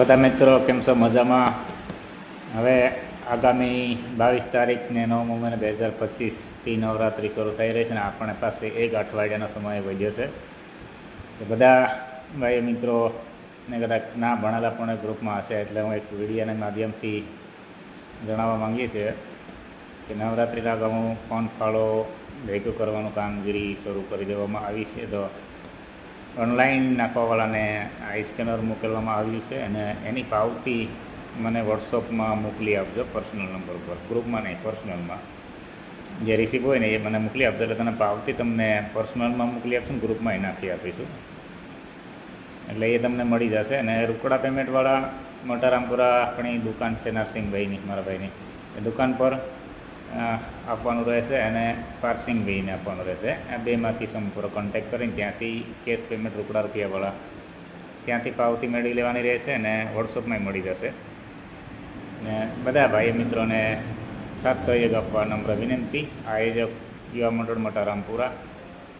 બધા મિત્રો, કેમ છો? મજામાં? હવે આગામી બાવીસ તારીખને નવ મહિને બે હજાર પચીસથી નવરાત્રિ શરૂ થઈ રહી છે ને આપણે પાસે એક અઠવાડિયાનો સમય વધ્યો છે. તો બધા ભાઈ મિત્રો ને કદાચ ના ભણેલા પણ ગ્રુપમાં હશે એટલે હું એક વિડીયોના માધ્યમથી જણાવવા માંગીએ છીએ કે નવરાત્રિના અગાઉ ફોન ફાળો ભેગું કરવાનું કામગીરી શરૂ કરી દેવામાં આવી છે. તો ઓનલાઈન નાખવાવાળાને આઈ સ્કેનર મોકલવામાં આવ્યું છે અને એની પાવતી મને વોટ્સઅપમાં મોકલી આપજો પર્સનલ નંબર ઉપર ગ્રુપમાં નહીં પર્સનલમાં જે રિસીપ હોય ને એ મને મોકલી આપજો, એટલે તને પાવતી તમને પર્સનલમાં મોકલી આપશું ગ્રુપમાં એ નાખી આપીશું. એટલે એ તમને મળી જશે અને રોકડા પેમેન્ટવાળા મોટારામપુરા આપણી દુકાન છે નરસિંહભાઈની, મારા ભાઈની. એ દુકાન પર આપવાનું રહેશે અને પાર્સિંગ પારસિંગભાઈને આપવાનું રહેશે. આ બેમાંથી સંપૂર્ણ કોન્ટેક કરીને ત્યાંથી કેશ પેમેન્ટ રોકડા રૂપિયાવાળા ત્યાંથી પાવતી મેળવી લેવાની રહેશે અને વોટ્સઅપમાં મળી જશે. ને બધા ભાઈ મિત્રોને સાત સહયોગ આપવા નમ્ર વિનંતી. આયોજક યુવા મંડળ મોટા રામપુરા.